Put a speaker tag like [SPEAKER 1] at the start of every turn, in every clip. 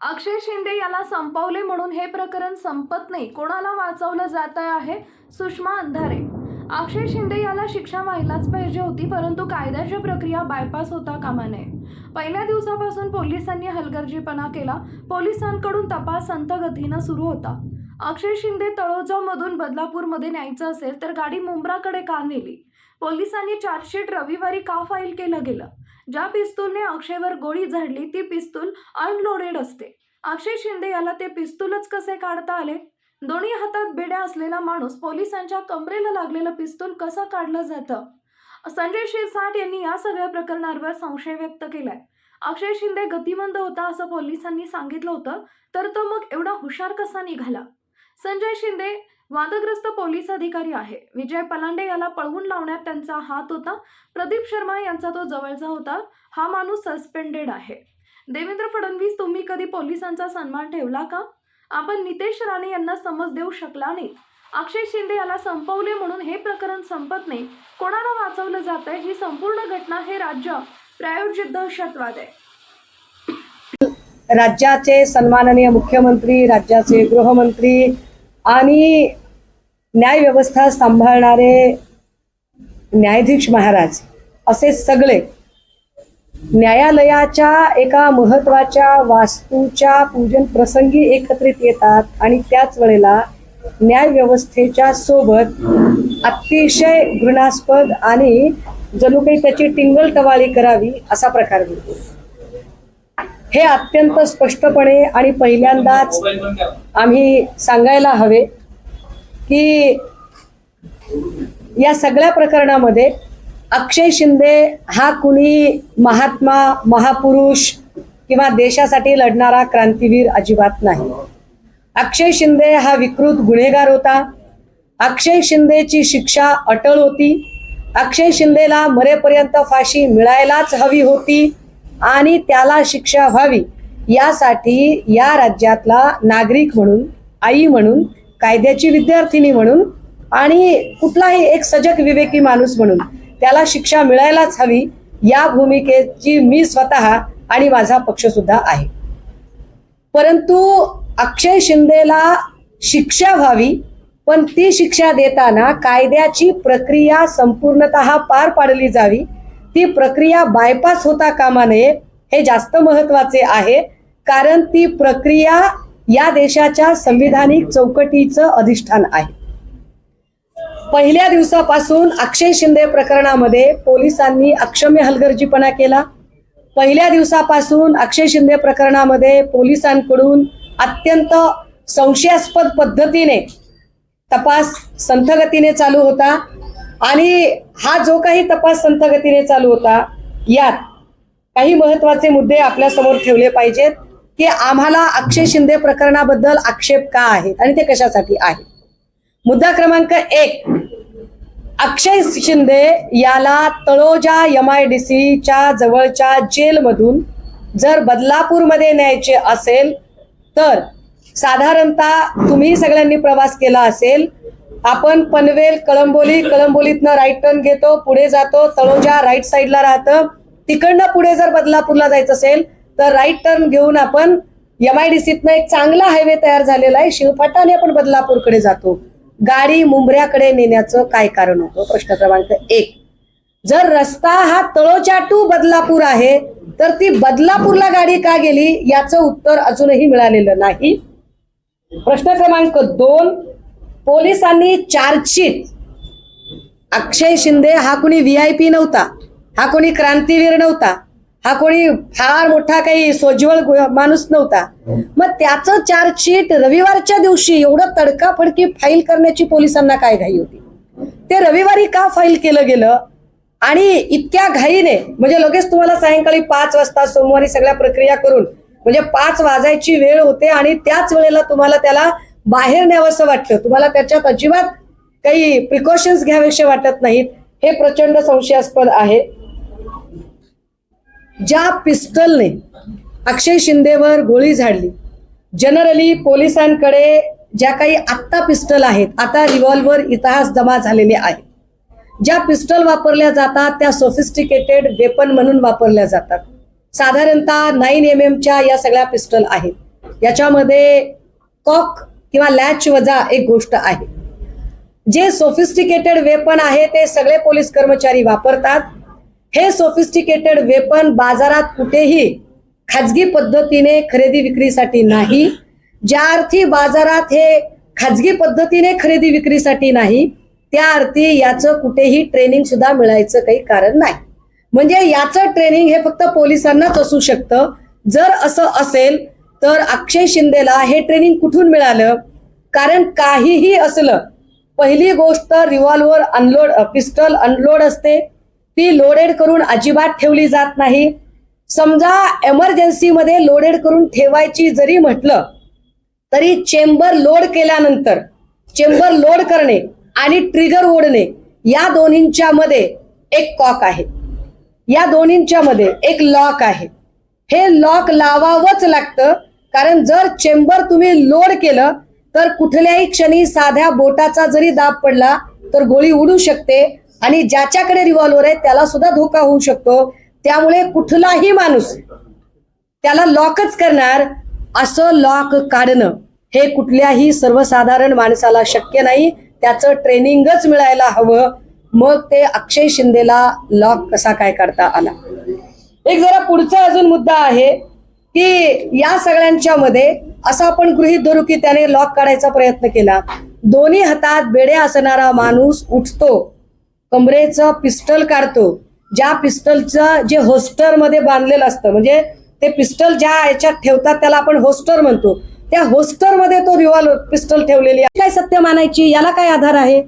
[SPEAKER 1] अक्षय शिंदे याला संपवले म्हणून हे प्रकरण संपत नाही. कोणाला वाचवलं जात आहे? सुषमा अंधारे. अक्षय शिंदे याला शिक्षा व्हायलाच पाहिजे होती परंतु कायद्याची प्रक्रिया बायपास होता कामा नये पहिल्या दिवसापासून पोलिसांनी हलगर्जीपणा केला. पोलिसांकडून तपास संथ गतीनं सुरू होता. अक्षय शिंदे तळोजामधून बदलापूरमध्ये न्यायचं असेल तर गाडी मुंब्राकडे का नेली? पोलिसांनी चार्जशीट रविवारी का फाईल केलं गेलं? ज्या पिस्तूलने अक्षयवर गोळी झाडली ती पिस्तूल अनलोडेड असते. अक्षय शिंदे याला ते पिस्तूलच कसे काढता आले? दोन्ही हातात बेड्या असलेला माणूस पोलिसांच्या कमरेला लागलेलं पिस्तूल कसं काढलं जातं? संजय शिरसाट यांनी या सगळ्या प्रकरणावर संशय व्यक्त केलाय. अक्षय शिंदे गतिमंद होता असं पोलिसांनी सांगितलं होतं तर तो मग एवढा हुशार कसा निघाला? संजय शिंदे वादग्रस्त पोलीस अधिकारी आहे. विजय पलांडे याला पळवून लावण्यात त्यांचा हात होता. प्रदीप शर्मा यांचा तो जवळचा होता. हा माणूस सस्पेंडेड आहे. देवेंद्र फडणवीस तुम्ही कधी पोलिसांचा सन्मान ठेवला का? आपण नितेश राणे यांना समज देऊ शकला नाही. अक्षय शिंदे याला संपवले म्हणून हे प्रकरण संपत नाही. कोणाला वाचवलं जात आहे ही संपूर्ण घटना हे राज्य प्रायोजित दहशतवाद आहे.
[SPEAKER 2] राज्याचे सन्माननीय मुख्यमंत्री राज्याचे गृहमंत्री आणि न्यायव्यवस्था सांभाळणारे न्यायाधीश महाराज असे सगळे न्यायालयाच्या एका महत्त्वाच्या वास्तूच्या पूजन प्रसंगी एकत्रित येतात आणि त्याच वेळेला न्यायव्यवस्थेच्या सोबत अतिशय घृणास्पद आणि जणू काही त्याची टिंगल टवाळी करावी असा प्रकार घडतो. हे अत्यंत स्पष्टपणे आणि पहिल्यांदाच आम्ही सांगायला हवे की या सगळ्या प्रकरणामध्ये अक्षय शिंदे हा कुणी महात्मा महापुरुष किंवा देशासाठी लढणारा क्रांतीवीर अजिबात नाही. अक्षय शिंदे हा विकृत गुन्हेगार होता. अक्षय शिंदेची शिक्षा अटळ होती. अक्षय शिंदेला मरेपर्यंत फाशी मिळायलाच हवी होती. आणि त्याला शिक्षा व्हावी यासाठी या राज्यातला नागरिक म्हणून आई म्हणून कायद्याची विद्यार्थिनी म्हणून आणि कुठलाही एक सजग विवेकी माणूस म्हणून त्याला शिक्षा मिळायलाच हवी या भूमिकेची मी स्वतः आणि माझा पक्ष सुद्धा आहे. परंतु अक्षय शिंदेला शिक्षा व्हावी पण ती शिक्षा देताना कायद्याची प्रक्रिया संपूर्णतः पार पाडली जावी ती प्रक्रिया बायपास होता कामा नये हे जास्त महत्त्वाचे आहे कारण ती प्रक्रिया या देशाच्या संविधानिक चौकटीचं अधिष्ठान आहे. पहिल्या दिवसापासून अक्षय शिंदे प्रकरणामध्ये पोलिसांनी अक्षम्य हलगर्जीपणा केला. पहिल्या दिवसापासून अक्षय शिंदे प्रकरणामध्ये पोलिसांकडून अत्यंत संशयास्पद पद्धतीने तपास संथगतीने चालू होता. आणि हा जो काही तपास संथगतीने चालू होता यात काही महत्त्वाचे मुद्दे आपल्यासमोर ठेवले पाहिजेत की आम्हाला अक्षय शिंदे प्रकरणाबद्दल आक्षेप का आहेत आणि ते कशासाठी आहे मुद्दा क्रमांक एक अक्षय शिंदे याला तळोजा एम आय डी सीच्या जवळच्या जेलमधून जर बदलापूरमध्ये न्यायचे असेल तर साधारणतः तुम्ही सगळ्यांनी प्रवास केला असेल आपण पनवेल कळंबोली कळंबोलीतनं राईट टर्न घेतो पुढे जातो तळोजा राईट साईडला राहतं. तिकडनं पुढे जर बदलापूरला जायचं असेल तर राईट टर्न घेऊन आपण एम आय डी सीतनं एक चांगला हायवे तयार झालेला आहे. शिवफाटाने आपण बदलापूरकडे जातो. गाडी मुंबऱ्याकडे नेण्याचं काय कारण होतं? प्रश्न क्रमांक एक. जर रस्ता हा तळोजा टू बदलापूर आहे तर ती बदलापूरला गाडी का गेली? याचं उत्तर अजूनही मिळालेलं नाही. प्रश्न क्रमांक दोन. पोलिसांनी चार्जशीट. अक्षय शिंदे हा कोणी व्ही आय पी नव्हता. हा कोणी क्रांतीवीर नव्हता. हा कोणी फार मोठा काही सोज्वळ माणूस नव्हता. मग त्याचं चार्जशीट रविवारच्या दिवशी एवढं तडकाफडकी फाईल करण्याची पोलिसांना काय घाई होती? ते रविवारी का फाईल केलं गेलं? आणि इतक्या घाईने म्हणजे लगेच तुम्हाला सायंकाळी पाच वाजता सोमवारी सगळ्या प्रक्रिया करून म्हणजे पाच वाजायची वेळ होते आणि त्याच वेळेला तुम्हाला त्याला बाहेर न्यावंसं वाटलं. तुम्हाला त्याच्यात अजिबात काही प्रिकॉशन्स घ्यावेसे वाटत नाहीत. हे प्रचंड संशयास्पद आहे. ज्या पिस्टलने अक्षय शिंदेवर गोळी झाडली जनरली पोलिसांकडे ज्या काही आत्ता पिस्टल आहेत आता रिव्हॉल्व्हर इतिहास जमा झालेले आहेत. ज्या पिस्टल वापरल्या जातात त्या सोफिस्टिकेटेड वेपन म्हणून वापरल्या जातात. साधारणतः नाईन एम एमच्या या सगळ्या पिस्टल आहेत. याच्यामध्ये कॉक किंवा लॅच वजा एक गोष्ट आहे. जे सोफिस्टिकेटेड वेपन आहे ते सगळे पोलीस कर्मचारी वापरतात. हे सोफिस्टिकेटेड वेपन बाजारात कुठेही खाजगी पद्धतीने खरेदी विक्रीसाठी नाही. ज्या अर्थी बाजारात हे खाजगी पद्धतीने खरेदी विक्रीसाठी नाही त्या अर्थी याचं कुठेही ट्रेनिंग सुद्धा मिळायचं काही कारण नाही. म्हणजे याचं ट्रेनिंग हे फक्त पोलिसांनाच असू शकतं. जर असं असेल तर अक्षय शिंदेला हे ट्रेनिंग कुठून मिळालं? कारण काहीही असलं पहिली गोष्ट रिव्हॉल्वर अनलोड पिस्टल अनलोड असते. ती लोडेड करून अजिबात ठेवली जात नाही. समजा एमर्जन्सीमध्ये लोडेड करून ठेवायची जरी म्हटलं तरी चेंबर लोड केल्यानंतर चेंबर लोड करणे आणि ट्रिगर ओढणे या दोन्हींच्या मध्ये एक कॉक आहे. या दोन्हींच्या मध्ये एक लॉक आहे. हे लॉक लावावंच लागतं. कारण जर चेंबर तुम्ही लोड केलं तर कुठल्याही क्षणी साध्या बोटाचा जरी दाब पडला तर गोळी उडू शकते आणि ज्याच्याकडे रिव्हॉल्वर आहे त्याला सुद्धा धोका होऊ शकतो. त्यामुळे कुठलाही माणूस त्याला लॉकच करणार असं लॉक काढणं हे कुठल्याही सर्वसाधारण माणसाला शक्य नाही. त्याचं ट्रेनिंगच मिळायला हवं. मग ते अक्षय शिंदेला लॉक कसा काय काढता आला? एक जरा पुढचा अजून मुद्दा आहे. की या सगळ्यांच्या मध्ये असं आपण गृहित धरू की त्याने लॉक काढायचा प्रयत्न केला. दोन्ही हातात बेडे असणारा माणूस उठतो. कमरेचं पिस्टल काढतो. ज्या पिस्टलचं जे होस्टरमध्ये बांधलेलं असतं म्हणजे ते पिस्टल ज्या याच्यात ठेवतात त्याला आपण होस्टर म्हणतो. त्या होस्टरमध्ये तो रिव्हॉल्वर पिस्टल ठेवलेली आहे. काय सत्य मानायची? याला काय आधार आहे?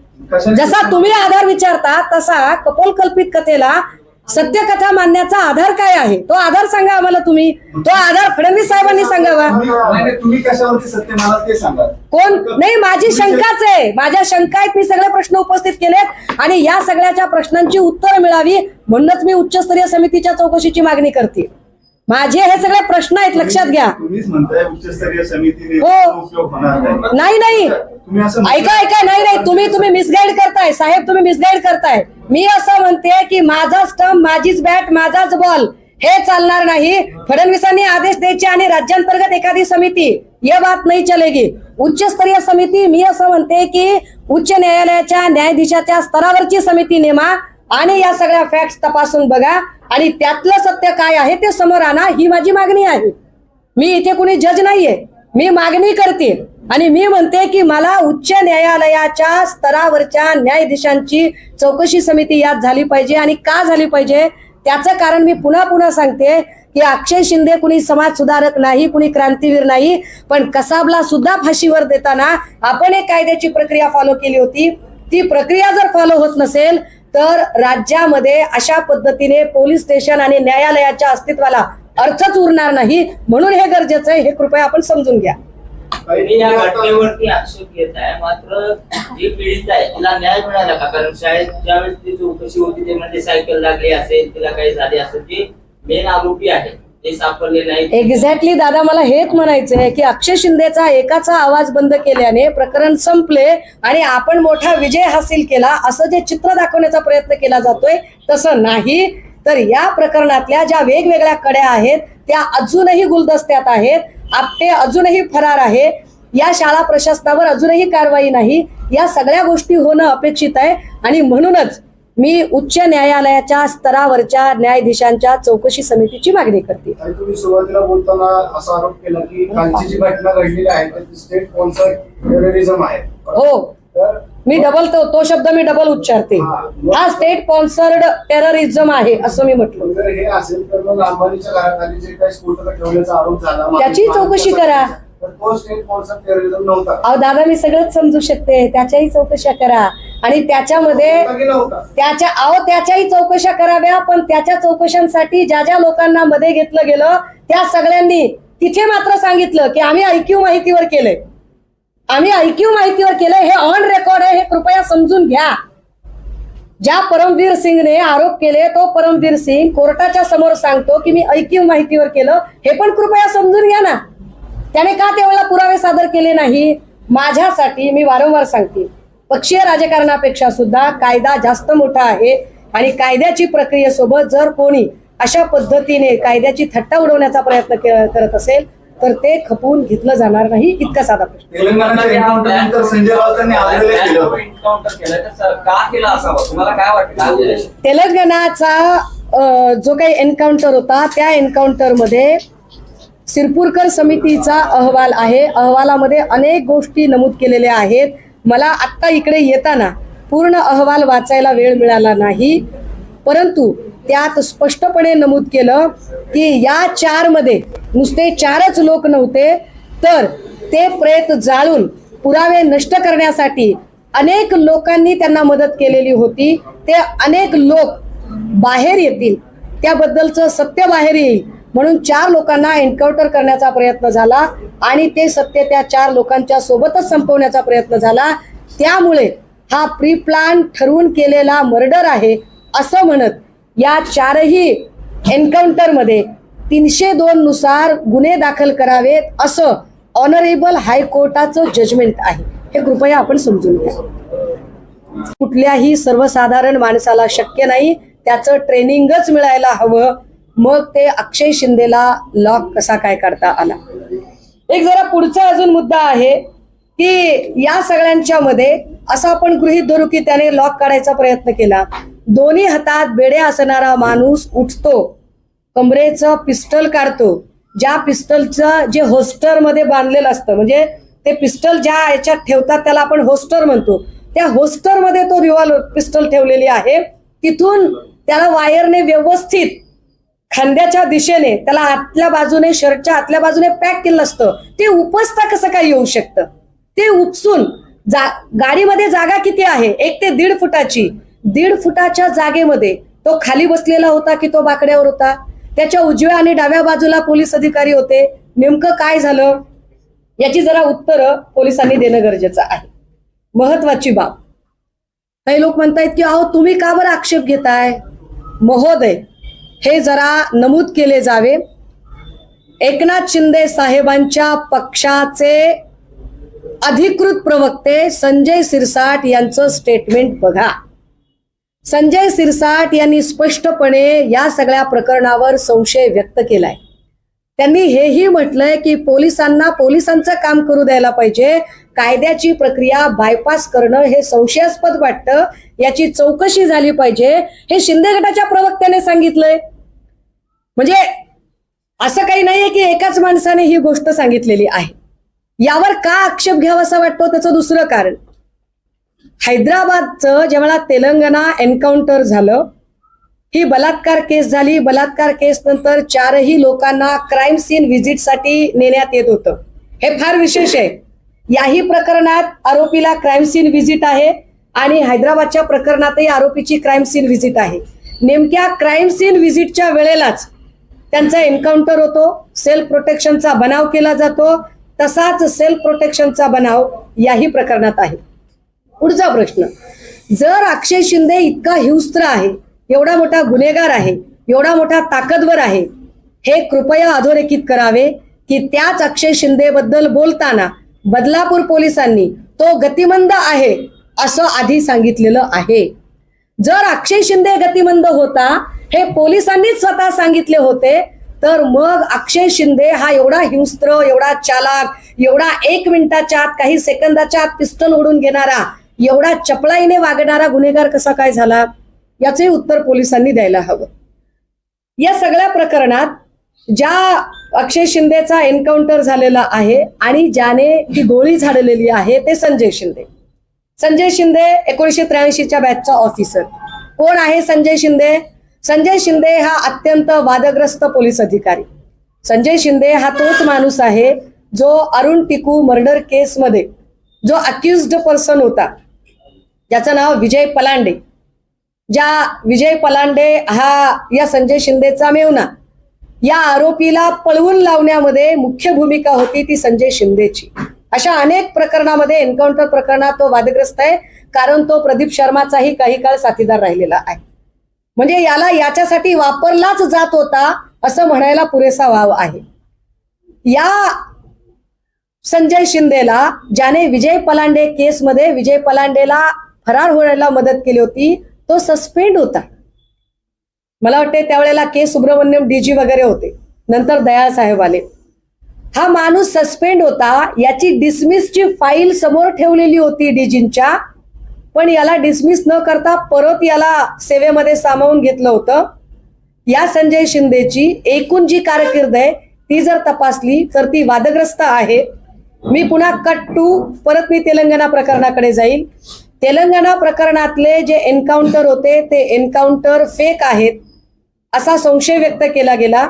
[SPEAKER 2] जसा तुम्ही आधार विचारता तसा कपोलकल्पित कथेला सत्यकथा मानण्याचा आधार काय आहे? तो आधार सांगा आम्हाला तुम्ही. तो आधार फडणवीस साहेबांनी सांगावा.
[SPEAKER 3] सत्य
[SPEAKER 2] कोण? नाही माझी शंकाच आहे. माझ्या शंका आहेत मी सगळे प्रश्न उपस्थित केलेत आणि या सगळ्याच्या प्रश्नांची उत्तरं मिळावी म्हणूनच मी उच्चस्तरीय समितीच्या चौकशीची मागणी करते. माझे हे सगळे प्रश्न आहेत लक्षात घ्या.
[SPEAKER 3] उच्चस्तरीय
[SPEAKER 2] हो.
[SPEAKER 3] नाही.
[SPEAKER 2] नाही ऐका ऐका. नाही नाही. तुम्ही तुम्ही मिसगाईड करताय. साहेब तुम्ही मिसगाईड करताय. मी असं म्हणते की माझा स्टंप माझीच बॅट माझाच बॉल हे चालणार नाही. फडणवीसांनी आदेश द्यायचे आणि राज्यांतर्गत एखादी समिती ये बात नाही चलेगी. उच्च स्तरीय समिती मी असं म्हणते की उच्च न्यायालयाच्या न्यायाधीशाच्या स्तरावरची समिती नेमा. आणि या सगळ्या फॅक्ट्स तपासून बघा. आणि त्यातलं सत्य काय आहे ते समोर आणा ही माझी मागणी आहे. मी इथे कुणी जज नाहीये. मी मागणी करते. आणि मी म्हणते की मला उच्च न्यायालयाच्या स्तरावरच्या न्यायाधीशांची चौकशी समिती यात झाली पाहिजे. आणि का झाली पाहिजे? त्याचं कारण मी पुन्हा पुन्हा सांगते की अक्षय शिंदे कुणी समाज सुधारक नाही कुणी क्रांतीवीर नाही. पण कसाबला सुद्धा फाशीवर देताना आपण एक कायद्याची प्रक्रिया फॉलो केली होती. ती प्रक्रिया जर फॉलो होत नसेल तर राज्यामध्ये अशा पद्धतीने पोलीस स्टेशन आणि न्यायालयाच्या अस्तित्वाला अर्थच उरणार नाही म्हणून हे गरजेचं आहे हे कृपया आपण समजून घ्या.
[SPEAKER 4] या घटनेवरती आक्षेप घेत आहे. मात्र जी पीडित आहे तिला न्याय मिळाला का? कारण शाळेत ज्यावेळेस ती चौकशी होती ते म्हणजे सायकल लागली असेल तिला काही झाले असेल ती मेन आरोपी आहे. ते सापडले नाही
[SPEAKER 2] एक्झॅक्टली दादा मला हेच म्हणायचं आहे की अक्षय शिंदेचा एकाचा आवाज बंद केल्याने प्रकरण संपले आणि आपण मोठा विजय हासिल केला असं जे चित्र दाखवण्याचा प्रयत्न केला जातोय तसं नाही. तर या प्रकरणातल्या ज्या वेगवेगळ्या कड्या आहेत त्या अजूनही गुलदस्त्यात आहेत. आपटे अजूनही फरार आहे. या शाळा प्रशासनावर अजूनही कारवाई नाही. या सगळ्या गोष्टी होणं अपेक्षित आहे. आणि म्हणूनच मी उच्च न्यायालयाच्या स्तरावरच्या न्यायाधीशांच्या चौकशी समितीची मागणी करते.
[SPEAKER 5] आणि तुम्ही सुरुवातीला बोलताना असा आरोप केला की कालची जी घटना घडलेली आहे ती स्टेट स्पॉन्सर टेररिझम आहे.
[SPEAKER 2] हो. मी डबल तो तो शब्द मी डबल उच्चारते. हा. स्टेट स्पॉन्सर्ड टेररिझम आहे असं मी म्हटलं.
[SPEAKER 5] हे
[SPEAKER 2] त्याची चौकशी करा. अहो दादा मी सगळंच समजू शकते. त्याच्याही चौकशा करा. आणि त्याच्यामध्ये त्याच्या अहो त्याच्याही चौकशा कराव्या पण त्याच्या चौकशांसाठी ज्या ज्या लोकांना मध्ये घेतलं गेलं त्या सगळ्यांनी तिथे मात्र सांगितलं की आम्ही ऐक्यू माहितीवर केलंय. आम्ही ऐक्यू माहितीवर केलंय. हे ऑन रेकॉर्ड आहे. हे कृपया समजून घ्या. ज्या परमवीर सिंगने आरोप केले तो परमवीर सिंग कोर्टाच्या समोर सांगतो की मी ऐक्यू माहितीवर केलं. हे पण कृपया समजून घ्या ना. त्याने का त्यावेळेला पुरावे सादर केले नाही? माझ्यासाठी मी वारंवार सांगते. पक्षीय राजकारणापेक्षा सुद्धा कायदा जास्त मोठा आहे आणि कायद्याची प्रक्रियेसोबत जर कोणी अशा पद्धतीने कायद्याची थट्टा उडवण्याचा प्रयत्न के- करत असेल तर ते खपवून घेतलं जाणार नाही इतका साधा प्रश्न.
[SPEAKER 3] तेलंगणाच्या एन्काउंटर नंतर संजय राऊतांनी आग्रह केलं. होतं.
[SPEAKER 6] एन्काउंटर केलं तर सर का केलं असावं? तुम्हाला काय वाटतं? काय उद्देश?
[SPEAKER 2] तेलंगणाचा जो काही एन्काउंटर होता त्या एन्काउंटरमध्ये सिरपूरकर समितीचा अहवाल आहे. अहवालामध्ये अनेक गोष्टी नमूद केलेल्या आहेत. मला आत्ता इकडे येताना पूर्ण अहवाल वाचायला वेळ मिळाला नाही. परंतु त्यात स्पष्टपणे नमूद केलं की या चारमध्ये नुसते चारच लोक नव्हते तर ते प्रेत जाळून पुरावे नष्ट करण्यासाठी अनेक लोकांनी त्यांना मदत केलेली होती. ते अनेक लोक बाहेर येतील. त्याबद्दलचं सत्य बाहेर येईल. म्हणून चार लोकांना एन्काउंटर करण्याचा प्रयत्न झाला आणि ते सत्य त्या चार लोकांच्या सोबतच संपवण्याचा प्रयत्न झाला. त्यामुळे हा प्री प्लान ठरवून केलेला मर्डर आहे असं म्हणत या चारही एन्काउंटरमध्ये तीनशे दोन नुसार गुन्हे दाखल करावेत असं ऑनरेबल हायकोर्टाचं जजमेंट आहे. हे कृपया आपण समजून घ्या. कुठल्याही सर्वसाधारण माणसाला शक्य नाही त्याचं ट्रेनिंगच मिळायला हवं. मग ते अक्षय शिंदेला लॉक कसा काय काढता आला? एक जरा पुढचा अजून मुद्दा आहे की या सगळ्यांच्या मध्ये असं आपण गृहित धरू की त्याने लॉक काढायचा प्रयत्न केला. दोन्ही हातात बेडे असणारा माणूस उठतो कमरेचं पिस्टल काढतो ज्या पिस्टलचं जे होस्टरमध्ये बांधलेलं असतं म्हणजे ते पिस्टल ज्या याच्यात ठेवतात त्याला आपण होस्टर म्हणतो. त्या होस्टरमध्ये तो रिव्हॉल्वर पिस्टल ठेवलेली आहे. तिथून त्याला वायरने व्यवस्थित खांद्याच्या दिशेने त्याला आतल्या बाजूने शर्टच्या आतल्या बाजूने पॅक केलं असतं. ते उपसता कसं काय येऊ शकतं? ते उपसून जा गाडीमध्ये जागा किती आहे? एक ते दीड फुटाची. दीड फुटाच्या जागेमध्ये तो खाली बसलेला होता की तो बाकड्यावर होता? त्याच्या उजव्या आणि डाव्या बाजूला पोलीस अधिकारी होते. नेमकं काय झालं? याची जरा उत्तरं पोलिसांनी देणं गरजेचं आहे. महत्वाची बाब. काही लोक म्हणतायत की अहो तुम्ही का बरं आक्षेप घेताय? महोदय हे जरा नमूद केले जावे. एकनाथ शिंदे साहेबांच्या पक्षाचे अधिकृत प्रवक्ते संजय सिरसाट यांचं स्टेटमेंट बघा. संजय सिरसाट यांनी स्पष्टपणे या सगळ्या प्रकरणावर संशय व्यक्त केलाय. त्यांनी हेही म्हटलंय की पोलिसांना पोलिसांचं काम करू द्यायला पाहिजे. कायद्याची प्रक्रिया बायपास करणं हे संशयास्पद वाटतं. याची चौकशी झाली पाहिजे. हे शिंदे गटाच्या प्रवक्त्याने सांगितलंय. म्हणजे असं काही नाहीये की एकाच माणसाने ही गोष्ट सांगितलेली आहे. यावर का आक्षेप घ्यावासा वाटतो? त्याचं दुसरं कारण. हैदराबादचं जेव्हा तेलंगणा एन्काउंटर झालं ही बलात्कार केस झाली. बलात्कार केस नंतर चारही लोकांना क्राईम सीन व्हिजिटसाठी नेण्यात येत होतं. हे फार विशेष आहे. याही प्रकरणात आरोपीला क्राईम सीन व्हिजिट आहे आणि हैदराबादच्या प्रकरणातही आरोपीची क्राईम सीन व्हिजिट आहे. नेमक्या क्राईम सीन व्हिजिटच्या वेळेलाच त्यांचा एन्काउंटर होतो. सेल्फ प्रोटेक्शनचा बनाव केला जातो. तसाच सेल्फ प्रोटेक्शनचा बनाव याही प्रकरणात आहे. पुढचा प्रश्न. जर अक्षय शिंदे इतका हिंस्त्र आहे एवढा मोठा गुन्हेगार आहे एवढा मोठा ताकदवर आहे हे कृपया अधोरेखित करावे की त्याच अक्षय शिंदे बद्दल बोलताना बदलापूर पोलिसांनी तो गतिमंद आहे असं आधी सांगितलेलं आहे. जर अक्षय शिंदे गतिमंद होता हे पोलिसांनीच स्वतः सांगितले होते. तर मग अक्षय शिंदे हा एवढा हिंस्त्र एवढा चालाक एवढा एक मिनिटाच्या आत काही सेकंदाच्या आत पिस्टल ओढून घेणारा एवढा चपळाईने वागणारा गुन्हेगार कसा काय झाला? याचे उत्तर पोलिसांनी द्यायला हवं. या सगळ्या प्रकरणात ज्या अक्षय शिंदेचा एन्काउंटर झालेला आहे आणि ज्याने ती गोळी झाडलेली आहे ते संजय शिंदे. संजय शिंदे एकोणीशे त्र्याऐंशीच्या बॅचचा ऑफिसर कोण आहे संजय शिंदे? संजय शिंदे हा अत्यंत वादग्रस्त पोलीस अधिकारी. संजय शिंदे हा तोच माणूस आहे जो अरुण टिकू मर्डर केसमध्ये जो अक्युज्ड पर्सन होता. ज्याचं नाव विजय पलांडे. ज्या विजय पलांडे हा या संजय शिंदेचा मेवना या आरोपीला पळवून लावण्यामध्ये मुख्य भूमिका होती ती संजय शिंदेची. अशा अनेक प्रकरणामध्ये एन्काउंटर प्रकरणात तो वादग्रस्त आहे कारण तो प्रदीप शर्माचाही काही काळ साथीदार राहिलेला आहे. म्हणजे याला याच्यासाठी वापरलाच जात होता असं म्हणायला पुरेसा वाव आहे. या संजय शिंदेला ज्याने विजय पलांडे केसमध्ये विजय पलांडेला फरार होण्याला मदत केली होती तो सस्पेंड होता. मला वाटते त्यावेळेला के. सुब्रमण्यम डीजी वगैरे होते. नंतर दयाळ साहेब आले. हा माणूस सस्पेंड होता याची डिसमिसची फाईल समोर ठेवलेली होती डीजींच्या पण याला डिसमिस न करता परत याला सेवेमध्ये सामावून घेतलं होतं. या संजय शिंदेची एकूण जी कारकीर्द आहे ती जर तपासली तर ती वादग्रस्त आहे. मी पुन्हा कट टू परत मी तेलंगणा प्रकरणाकडे जाईल. तेलंगणा प्रकरणातले जे एन्काउंटर होते ते एन्काउंटर फेक आहेत असा संशय व्यक्त केला गेला.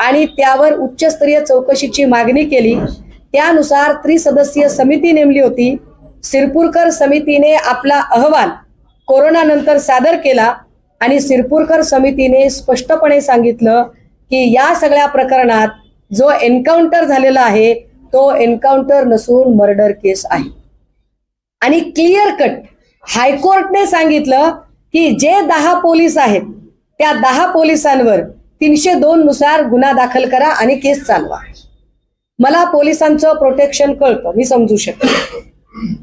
[SPEAKER 2] आणि त्यावर उच्चस्तरीय चौकशीची मागणी केली. त्यानुसार त्रिसदस्यीय समिती नेमली होती. सिरपूरकर समितीने आपला अहवाल कोरोनानंतर सादर केला आणि सिरपूरकर समितीने स्पष्टपणे सांगितलं की या सगळ्या प्रकरणात जो एन्काउंटर झालेला आहे तो एन्काउंटर नसून मर्डर केस आहे. आणि क्लिअर कट. हायकोर्टने सांगितलं की जे दहा पोलीस आहेत त्या दहा पोलिसांवर तीनशे दोन नुसार गुन्हा दाखल करा आणि केस चालवा. मला पोलिसांचं प्रोटेक्शन कळतं मी समजू शकते.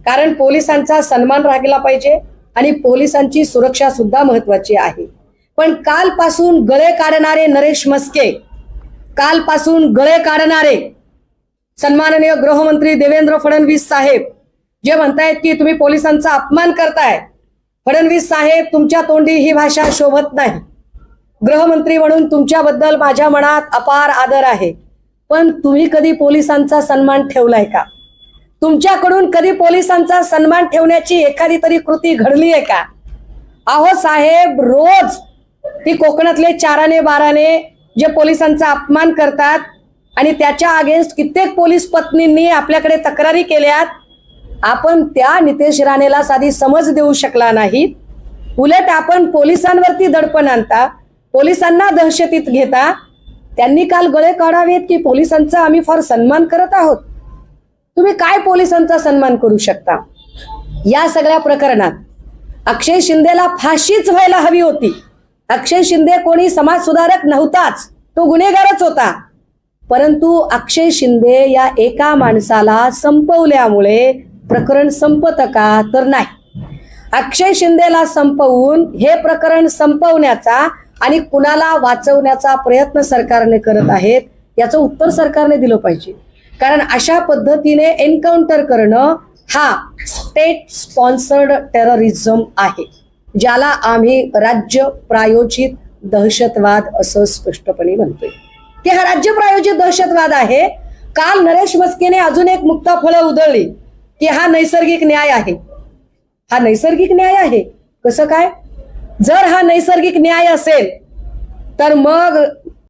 [SPEAKER 2] कारण पोलिसांचा सन्मान राखला पाहिजे आणि पोलिसांची सुरक्षा सुद्धा महत्वाची आहे. पण कालपासून गळे काढणारे नरेश मस्के कालपासून गळे काढणारे सन्माननीय गृहमंत्री देवेंद्र फडणवीस साहेब जे म्हणतायत की तुम्ही पोलिसांचा अपमान करताय फडणवीस साहेब तुमच्या तोंडी ही भाषा शोभत नाही. गृहमंत्री म्हणून तुमच्याबद्दल माझ्या मनात अपार आदर आहे. पण तुम्ही कधी पोलिसांचा सन्मान ठेवलाय का? तुमच्याकडून कधी पोलिसांचा सन्मान ठेवण्याची एखादी तरी कृती घडली आहे का? अहो साहेब रोज ती कोकणातले चाराने बाराने जे पोलिसांचा अपमान करतात आणि त्याच्या अगेन्स्ट कित्येक पोलीस पत्नींनी आपल्याकडे तक्रारी केल्यात आपण त्या नितेश राणेला साधी समज देऊ शकला नाही. उलट आपण पोलिसांवरती दडपण आणता पोलिसांना दहशतीत घेता. त्यांनी काल गळे काढावेत की पोलिसांचा आम्ही फार सन्मान करत आहोत. तुम्ही काय पोलिसांचा सन्मान करू शकता? या सगळ्या प्रकरणात अक्षय शिंदेला फाशीच व्हायला हवी होती. अक्षय शिंदे कोणी समाज सुधारक नव्हताच. तो गुन्हेगारच होता. परंतु अक्षय शिंदे या एका माणसाला संपवल्यामुळे प्रकरण संपत का तर नाही. अक्षय शिंदेला संपवून हे प्रकरण संपवण्याचा आणि कुणाला वाचवण्याचा प्रयत्न सरकारने करत आहेत याचं उत्तर सरकारने दिलं पाहिजे. कारण अशा पद्धतीने एन्काउंटर करणं हा स्टेट स्पॉन्सर्ड टेररिझम आहे ज्याला आम्ही राज्य प्रायोजित दहशतवाद असं स्पष्टपणे म्हणतोय. की हा राज्य प्रायोजित दहशतवाद आहे. काल नरेश मस्केने अजून एक मुक्ता फळं उधळली की हा नैसर्गिक न्याय आहे. हा नैसर्गिक न्याय आहे. कसं काय? जर हा नैसर्गिक न्याय असेल तर मग